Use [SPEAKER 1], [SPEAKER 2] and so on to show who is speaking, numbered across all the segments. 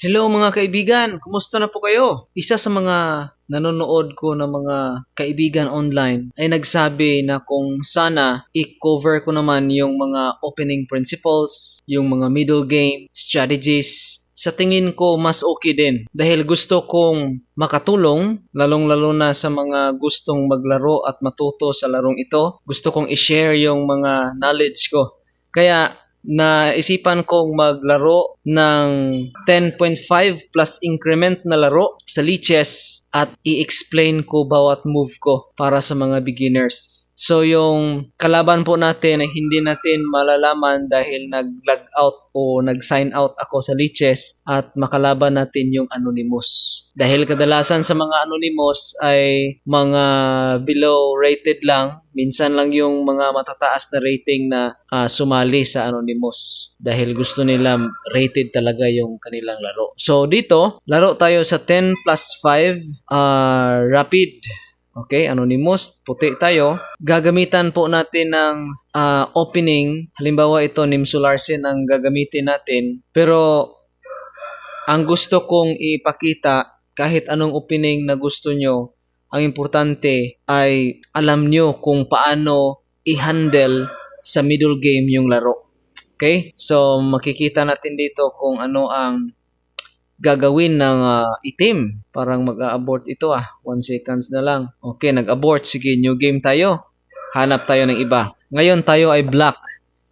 [SPEAKER 1] Hello mga kaibigan, kumusta na po kayo? Isa sa mga nanonood ko ng mga kaibigan online ay nagsabi na kung sana i-cover ko naman yung mga opening principles, yung mga middle game, strategies. Sa tingin ko, mas okay din. Dahil gusto kong makatulong, lalong-lalo na sa mga gustong maglaro at matuto sa larong ito. Gusto kong i-share yung mga knowledge ko. Kaya na isipan kong maglaro ng 10.5 plus increment na laro sa liches at i-explain ko bawat move ko para sa mga beginners. So yung kalaban po natin ay hindi natin malalaman dahil nag-log out o nag-sign out ako sa liches at makalaban natin yung anonymous. Dahil kadalasan sa mga anonymous ay mga below rated lang, minsan lang yung mga matataas na rating na ah, sumali sa anonymous dahil gusto nila rated talaga yung kanilang laro. So dito, laro tayo sa 10 plus 5 ah, rapid. Okay, anonymous, puti tayo. Gagamitan po natin ng ah, opening. Halimbawa ito, Nimsu Larsen ang gagamitin natin. Pero ang gusto kong ipakita, kahit anong opening na gusto nyo, ang importante ay alam nyo kung paano i-handle sa middle game yung laro. Okay? So, makikita natin dito kung ano ang gagawin ng ah, itim. Parang mag-abort ito ah. One seconds na lang. Okay, nag-abort. Sige, new game tayo. Hanap tayo ng iba. Ngayon tayo ay black.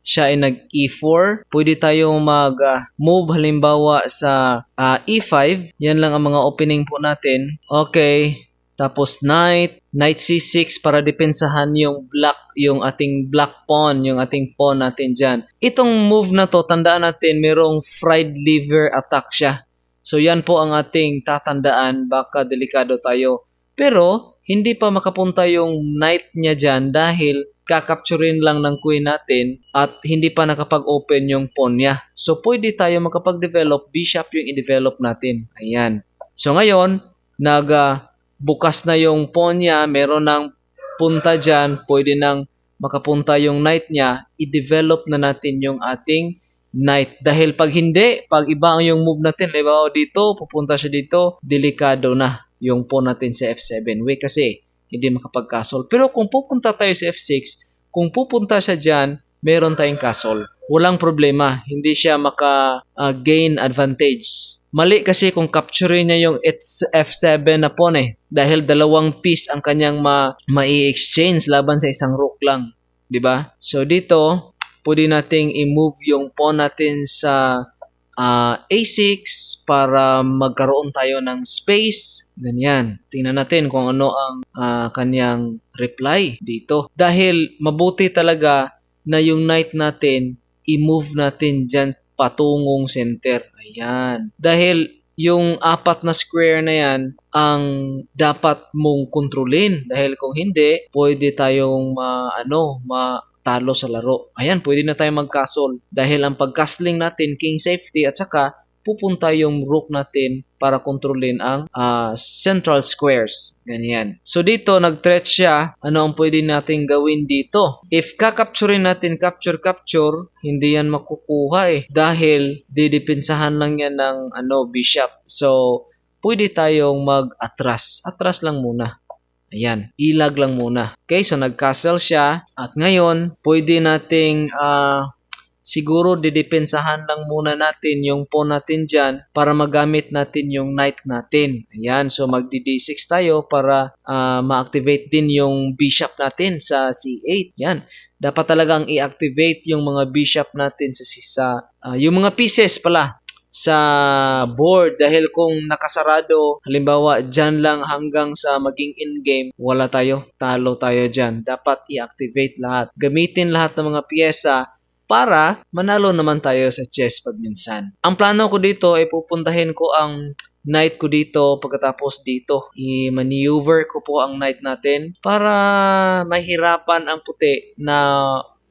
[SPEAKER 1] Siya ay nag-E4. Pwede tayong mag-move halimbawa sa ah, E5. Yan lang ang mga opening po natin. Okay. Tapos knight, knight c6 para depensahan yung black, yung ating black pawn, yung ating pawn natin dyan. Itong move na to, tandaan natin, merong fried liver attack siya. So yan po ang ating tatandaan, baka delikado tayo. Pero hindi pa makapunta yung knight niya dyan dahil kakapturin lang ng queen natin at hindi pa nakapag-open yung pawn niya. So pwede tayo makapag-develop, bishop yung i-develop natin. Ayan. So ngayon, nag bukas na yung pawn niya, meron ng punta dyan, pwede nang makapunta yung knight niya, i-develop na natin yung ating knight. Dahil pag hindi, pag iba ang yung move natin, halimbawa dito, pupunta siya dito, delikado na yung pawn natin sa F7. Wait, kasi hindi makapag-castle. Pero kung pupunta tayo sa F6, kung pupunta siya dyan, meron tayong castle. Walang problema. Hindi siya maka-gain advantage. Mali kasi kung capturein niya yung it's F7 na pawn eh. Dahil dalawang piece ang kanyang ma mai-exchange laban sa isang rook lang. ba? So dito, pwede nating i-move yung pawn natin sa ah, A6 para magkaroon tayo ng space. Ganyan. Tingnan natin kung ano ang ah, kanyang reply dito. Dahil mabuti talaga na yung knight natin, i-move natin dyan patungong center. Ayan. Dahil yung apat na square na yan ang dapat mong kontrolin. Dahil kung hindi, pwede tayong ma, ano, matalo sa laro. Ayan, pwede na tayong mag-castle. Dahil ang pag-castling natin, king safety, at saka pupunta yung rook natin para kontrolin ang ah, central squares. Ganyan. So dito, nag-threat siya. Ano ang pwede natin gawin dito? If kakapturin natin capture-capture, hindi yan makukuha eh. Dahil didepensahan lang yan ng ano, bishop. So, pwede tayong mag-atras. Atras lang muna. Ayan, ilag lang muna. Okay, so nag-castle siya. At ngayon, pwede nating ah, siguro didepensahan lang muna natin yung pawn natin dyan para magamit natin yung knight natin. Ayan, so magdi-d6 tayo para ah, ma-activate din yung bishop natin sa c8. Yan, dapat talagang i-activate yung mga bishop natin sa, sa ah, yung mga pieces pala sa board dahil kung nakasarado halimbawa dyan lang hanggang sa maging in-game wala tayo, talo tayo dyan dapat i-activate lahat gamitin lahat ng mga piyesa para manalo naman tayo sa chess pag minsan. Ang plano ko dito ay pupuntahin ko ang knight ko dito pagkatapos dito. I-maneuver ko po ang knight natin para mahirapan ang puti na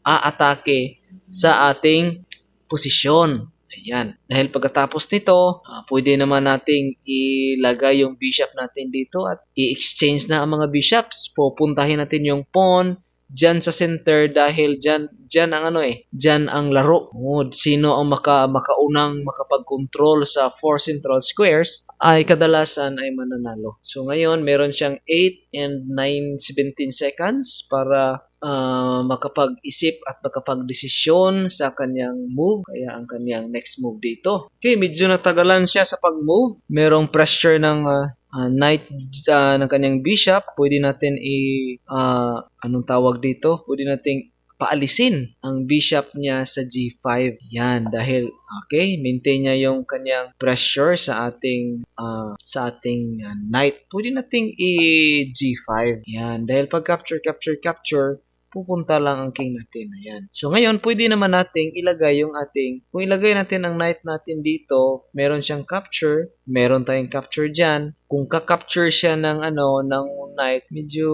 [SPEAKER 1] aatake sa ating posisyon. Ayan. Dahil pagkatapos nito, ah, pwede naman nating ilagay yung bishop natin dito at i-exchange na ang mga bishops. Pupuntahin natin yung pawn dyan sa center dahil dyan, dyan ang ano eh, dyan ang laro. O, sino ang maka, makaunang makapag-control sa four central squares ay kadalasan ay mananalo. So ngayon, meron siyang 8 and 9 17 seconds para ah, makapag-isip at makapag-desisyon sa kanyang move. Kaya ang kanyang next move dito. Okay, medyo natagalan siya sa pag-move. Merong pressure ng ah, ah, knight ah, ng kanyang bishop. Pwede natin i... ah, anong tawag dito? Pwede nating paalisin ang bishop niya sa G5. Yan, dahil okay, maintain niya yung kanyang pressure sa ating ah, sa ating ah, knight. Pwede nating i G5. Yan, dahil pag capture, capture, capture, pupunta lang ang king natin. Ayan. So ngayon, pwede naman nating ilagay yung ating, kung ilagay natin ang knight natin dito, meron siyang capture, meron tayong capture dyan. Kung ka-capture siya ng ano, ng knight, medyo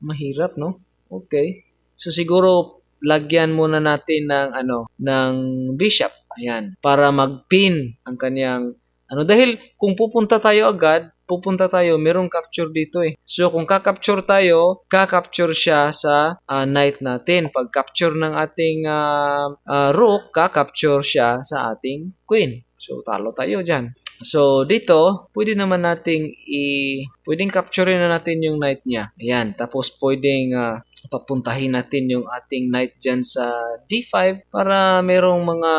[SPEAKER 1] mahirap, no? Okay. So siguro lagyan muna natin ng ano, ng bishop. Ayan, para mag-pin ang kanyang ano dahil kung pupunta tayo agad, pupunta tayo, merong capture dito eh. So kung ka-capture tayo, ka-capture siya sa ah, knight natin. Pag capture ng ating ah, ah, rook, ka-capture siya sa ating queen. So talo tayo diyan. So, dito, pwede naman nating i... Pwedeng capturein na natin yung knight niya. Ayan. Tapos, pwedeng ah, papuntahin natin yung ating knight dyan sa D5 para merong mga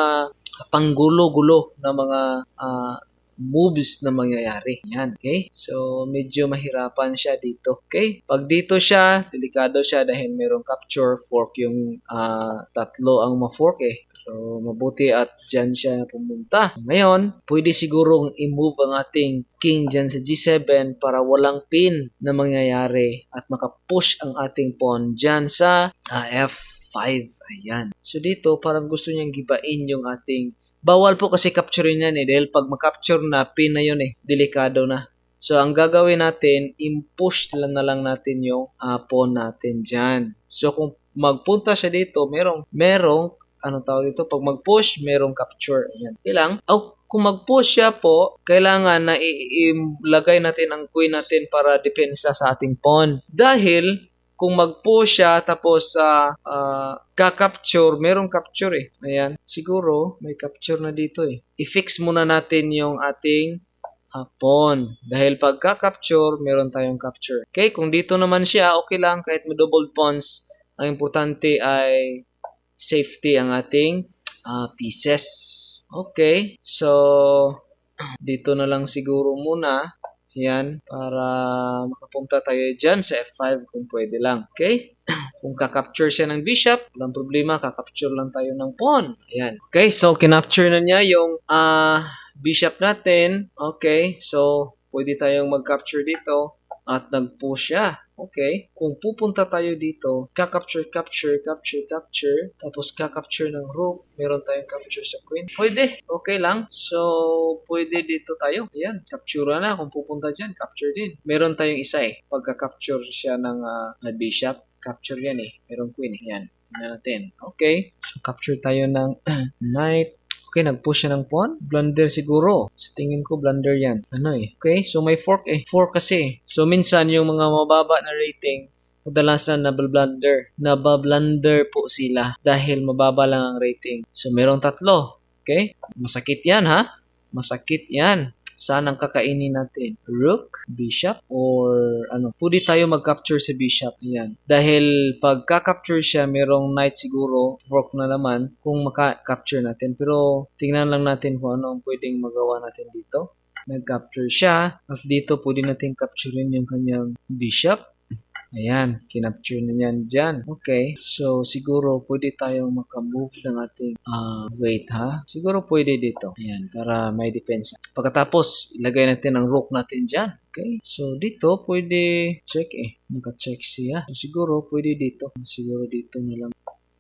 [SPEAKER 1] panggulo-gulo na mga ah, moves na mangyayari. Yan, okay? So, medyo mahirapan siya dito. Okay? Pag dito siya, delikado siya dahil merong capture fork yung ah, tatlo ang ma-fork eh. So, mabuti at dyan siya pumunta. Ngayon, pwede sigurong i-move ang ating king dyan sa G7 para walang pin na mangyayari at makapush ang ating pawn dyan sa ah, F5. Ayan. So, dito, parang gusto niyang gibain yung ating Bawal po kasi capturein yan eh dahil pag makapture na, pin na yun eh. Delikado na. So, ang gagawin natin, impush lang na lang natin yung uh, pawn natin dyan. So, kung magpunta siya dito, merong, merong, anong tawag dito? Pag mag-push, merong capture. Ayan. Ilang? Oh, kung mag-push siya po, kailangan na ilagay natin ang queen natin para depensa sa ating pawn. Dahil, kung mag-push siya tapos sa uh, ka-capture, merong capture eh. Ayan, siguro may capture na dito eh. I-fix muna natin yung ating uh, pawn. Dahil pag ka-capture, meron tayong capture. Okay, kung dito naman siya, okay lang kahit may double pawns. Ang importante ay safety ang ating uh, pieces. Okay, so dito na lang siguro muna. Yan, para makapunta tayo dyan sa F5 kung pwede lang. Okay? kung kakapture siya ng bishop, walang problema, kakapture lang tayo ng pawn. Ayan. Okay, so kinapture na niya yung uh, bishop natin. Okay, so pwede tayong mag-capture dito at nag-push siya. Okay? Kung pupunta tayo dito, ka-capture, capture, capture, capture, tapos ka-capture ng rook, meron tayong capture sa queen. Pwede. Okay lang. So, pwede dito tayo. Ayan. Capture na. Kung pupunta dyan, capture din. Meron tayong isa eh. Pagka-capture siya ng uh, bishop, capture yan eh. Meron queen eh. Yan. Tingnan natin. Okay. So, capture tayo ng knight, Okay, nag-push siya ng pawn. Blunder siguro. Sa tingin ko, blunder yan. Ano eh. Okay, so may fork eh. Fork kasi. So minsan yung mga mababa na rating, kadalasan nabablunder. Nabablunder po sila dahil mababa lang ang rating. So merong tatlo. Okay? Masakit yan ha? Masakit yan. Saan ang kakainin natin? Rook, bishop, or ano? Pwede tayo mag-capture sa bishop. Ayan. Dahil pag ka-capture siya, merong knight siguro, fork na naman, kung maka-capture natin. Pero tingnan lang natin kung ano ang pwedeng magawa natin dito. Nag-capture siya. At dito pwede natin capturein yung kanyang bishop. Ayan, kinapture na niyan dyan. Okay, so siguro pwede tayong makamove ng ating uh, weight ha. Siguro pwede dito. Ayan, para may depensa. Pagkatapos, ilagay natin ang rook natin dyan. Okay, so dito pwede check eh. Naka-check siya. So, siguro pwede dito. Siguro dito na lang.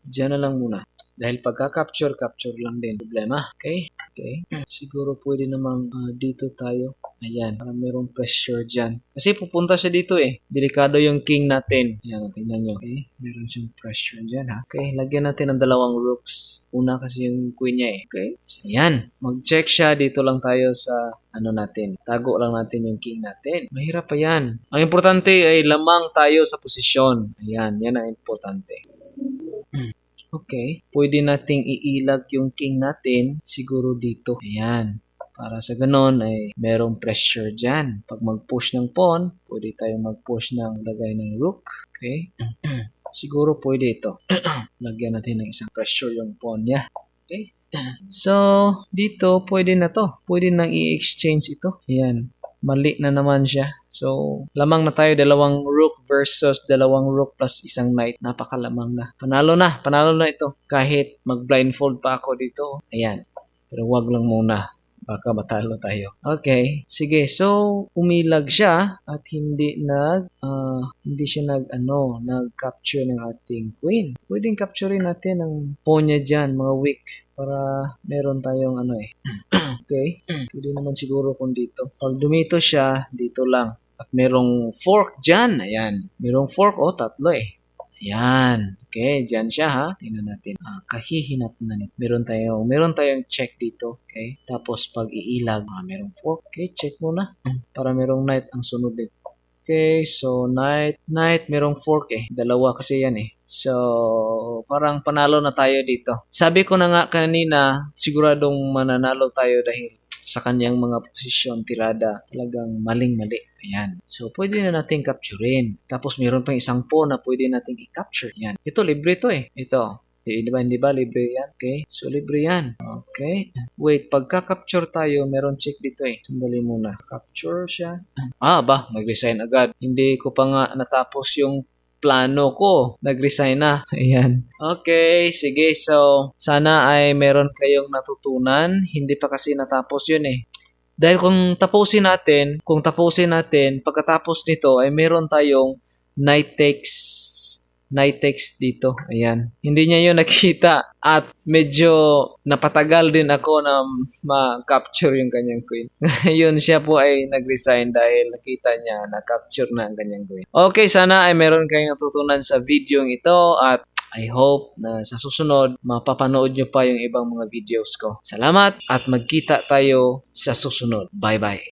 [SPEAKER 1] Diyan na lang muna. Dahil pagka-capture, capture lang din. Problema. Okay? Okay. Siguro pwede namang uh, dito tayo Ayan, parang merong pressure dyan. Kasi pupunta siya dito eh. Delikado yung king natin. Ayan, tingnan nyo. Okay, meron siyang pressure dyan ha. Okay, lagyan natin ng dalawang rooks. Una kasi yung queen niya eh. Okay, so, ayan. Mag-check siya. Dito lang tayo sa ano natin. Tago lang natin yung king natin. Mahirap pa yan. Ang importante ay lamang tayo sa posisyon. Ayan, yan ang importante. Okay. Pwede nating iilag yung king natin siguro dito. Ayan. Para sa ganon ay merong pressure dyan. Pag mag-push ng pawn, pwede tayong mag-push ng lagay ng rook. Okay. siguro pwede ito. Lagyan natin ng isang pressure yung pawn niya. Okay. So, dito pwede na to. Pwede nang i-exchange ito. Ayan. Mali na naman siya. So, lamang na tayo dalawang rook versus dalawang rook plus isang knight. Napakalamang na. Panalo na. Panalo na ito. Kahit mag-blindfold pa ako dito. Ayan. Pero wag lang muna. Baka matalo tayo. Okay. Sige. So, umilag siya at hindi nag ah, hindi siya nag ano, nag-capture ng ating queen. Pwedeng capturein natin ang pawn niya dyan, mga weak para meron tayong ano eh. okay. Pwede naman siguro kung dito. Pag dumito siya, dito lang. At merong fork dyan. Ayan. Merong fork o tatlo eh. Ayan. Okay, dyan siya ha. Tingnan natin. Ah, kahihinat na nito. Meron tayong, meron tayong check dito. Okay. Tapos pag iilag, ah, merong fork. Okay, check muna. Para merong knight ang sunod dito. Okay, so knight, knight, merong fork eh. Dalawa kasi yan eh. So, parang panalo na tayo dito. Sabi ko na nga kanina, siguradong mananalo tayo dahil sa kanyang mga posisyon, tirada, talagang maling-mali. Ayan. So, pwede na natin capturein. Tapos, meron pang isang pawn na pwede natin i-capture. Yan. Ito, libre to eh. Ito. Di, di ba, hindi ba, libre yan? Okay. So, libre yan. Okay. Wait, pagka-capture tayo, meron check dito eh. Sandali muna. Capture siya. Ah, ba, mag-resign agad. Hindi ko pa nga natapos yung plano ko. Nag-resign na. Ayan. Okay, sige. So, sana ay meron kayong natutunan. Hindi pa kasi natapos yun eh. Dahil kung tapusin natin, kung tapusin natin, pagkatapos nito ay meron tayong night takes night text dito. Ayan. Hindi niya yun nakita. At medyo napatagal din ako na ma-capture yung kanyang queen. Ngayon siya po ay nag-resign dahil nakita niya na-capture na ang kanyang queen. Okay, sana ay meron kayong natutunan sa video ito at I hope na sa susunod mapapanood nyo pa yung ibang mga videos ko. Salamat at magkita tayo sa susunod. Bye-bye.